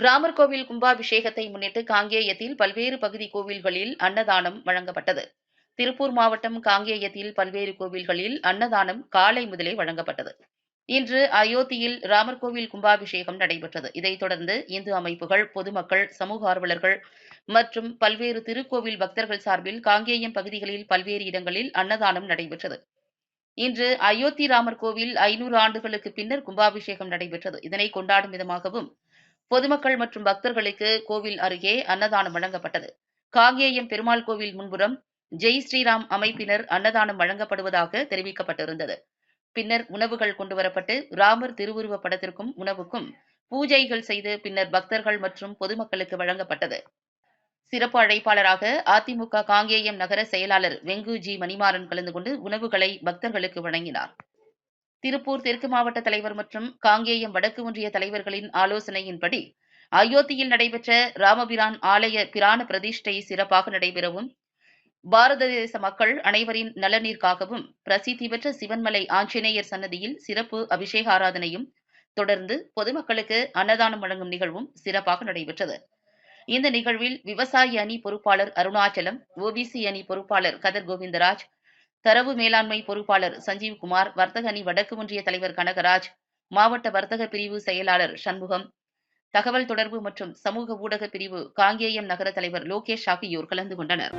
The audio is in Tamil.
ராமர் கோவில் கும்பாபிஷேகத்தை முன்னிட்டு காங்கேயத்தில் பல்வேறு பகுதி கோவில்களில் அன்னதானம் வழங்கப்பட்டது. திருப்பூர் மாவட்டம் காங்கேயத்தில் பல்வேறு கோவில்களில் அன்னதானம் காலை முதலே வழங்கப்பட்டது. இன்று அயோத்தியில் ராமர் கோவில் கும்பாபிஷேகம் நடைபெற்றது. இதைத் தொடர்ந்து இந்து அமைப்புகள் பொதுமக்கள் சமூக ஆர்வலர்கள் மற்றும் பல்வேறு திருக்கோவில் பக்தர்கள் சார்பில் காங்கேயம் பகுதிகளில் பல்வேறு இடங்களில் அன்னதானம் நடைபெற்றது. இன்று அயோத்தி ராமர் கோவில் ஐநூறு ஆண்டுகளுக்கு பின்னர் கும்பாபிஷேகம் நடைபெற்றது. இதனை கொண்டாடும் விதமாகவும் பொதுமக்கள் மற்றும் பக்தர்களுக்கு கோவில் அருகே அன்னதானம் வழங்கப்பட்டது. காங்கேயம் பெருமாள் கோவில் முன்புறம் ஜெய் ஸ்ரீராம் அமைப்பினர் அன்னதானம் வழங்கப்படுவதாக தெரிவிக்கப்பட்டிருந்தது. பின்னர் உணவுகள் கொண்டுவரப்பட்டு ராமர் திருவுருவப் படத்திற்கும் உணவுக்கும் பூஜைகள் செய்து பின்னர் பக்தர்கள் மற்றும் பொதுமக்களுக்கு வழங்கப்பட்டது. சிறப்பு அழைப்பாளராக அதிமுக காங்கேயம் நகர செயலாளர் வெங்கு ஜி மணிமாறன் கலந்து கொண்டு உணவுகளை பக்தர்களுக்கு வழங்கினார். திருப்பூர் தெற்கு மாவட்ட தலைவர் மற்றும் காங்கேயம் வடக்கு ஒன்றிய தலைவர்களின் ஆலோசனையின்படி அயோத்தியில் நடைபெற்ற ராமபிரான் ஆலய பிராண பிரதிஷ்டை சிறப்பாக நடைபெறவும் பாரத தேச மக்கள் அனைவரின் நலனிற்காகவும் பிரசித்தி பெற்ற சிவன்மலை ஆஞ்சநேயர் சன்னதியில் சிறப்பு அபிஷேக ஆராதனையும் தொடர்ந்து பொதுமக்களுக்கு அன்னதானம் வழங்கும் நிகழ்வும் சிறப்பாக நடைபெற்றது. இந்த நிகழ்வில் விவசாய அணி பொறுப்பாளர் அருணாச்சலம் ஓபிசி அணி பொறுப்பாளர் கதர் கோவிந்தராஜ் தரவு மேலாண்மை பொறுப்பாளர் சஞ்சீவ்குமார் வர்த்தக அணி வடக்கு ஒன்றிய தலைவர் கனகராஜ் மாவட்ட வர்த்தக பிரிவு செயலாளர் சண்முகம் தகவல் தொடர்பு மற்றும் சமூக ஊடக பிரிவு காங்கேயம் நகர தலைவர் லோகேஷ் ஆகியோர் கலந்து கொண்டனர்.